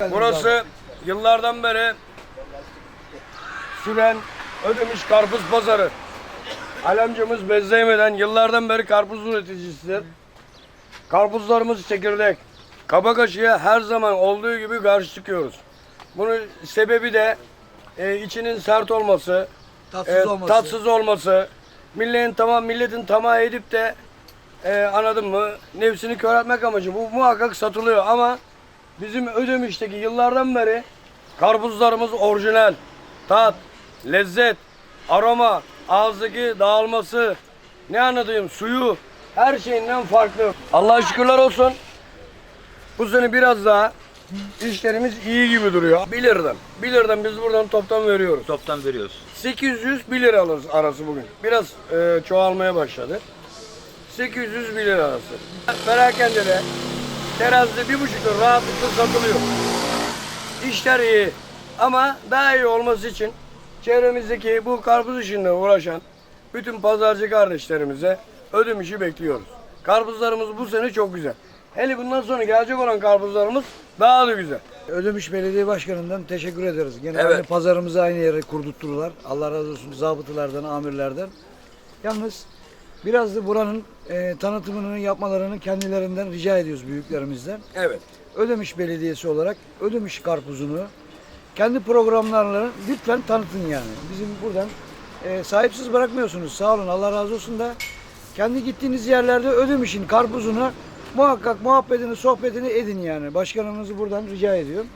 Burası yıllardan beri süren ödemiş karpuz pazarı. Alemcimiz bezleyemeden yıllardan beri karpuz üreticisidir. Karpuzlarımız çekirdek. Kabakaşı'ya her zaman olduğu gibi karşı çıkıyoruz. Bunun sebebi de e, içinin sert olması, Tatsız e, olması. tatsız olması. Milletin tamam milletin tamah edip de e, anladın mı? Nefsini kör etmek amacı. Bu muhakkak satılıyor ama bizim Ödemiş'teki yıllardan beri karpuzlarımız orijinal. Tat, lezzet, aroma, ağızdaki dağılması, ne anlatayım suyu her şeyinden farklı. Allah'a şükürler olsun. Bu sene biraz daha işlerimiz iyi gibi duruyor. 1 liradan. 1 liradan biz buradan toptan veriyoruz. Toptan veriyoruz. 800 1 lira alırız arası bugün. Biraz e, çoğalmaya başladı. 800 1 lira arası. Perakende de terazide bir buçuk lira rahatlıkla satılıyor. İşler iyi. Ama daha iyi olması için çevremizdeki bu karpuz işinde uğraşan bütün pazarcı kardeşlerimize ödüm işi bekliyoruz. Karpuzlarımız bu sene çok güzel. Hele bundan sonra gelecek olan karpuzlarımız daha da güzel. Ödemiş Belediye Başkanı'ndan teşekkür ederiz. Gene Evet. aynı pazarımızı aynı yere kurdurtturular. Allah razı olsun zabıtılardan, amirlerden. Yalnız biraz da buranın e, tanıtımını yapmalarını kendilerinden rica ediyoruz büyüklerimizden. Evet. Ödemiş Belediyesi olarak Ödemiş karpuzunu kendi programlarla lütfen tanıtın yani. Bizim buradan e, sahipsiz bırakmıyorsunuz. Sağ olun Allah razı olsun da kendi gittiğiniz yerlerde Ödemiş'in karpuzunu muhakkak muhabbetini, sohbetini edin yani. Başkanımızı buradan rica ediyorum.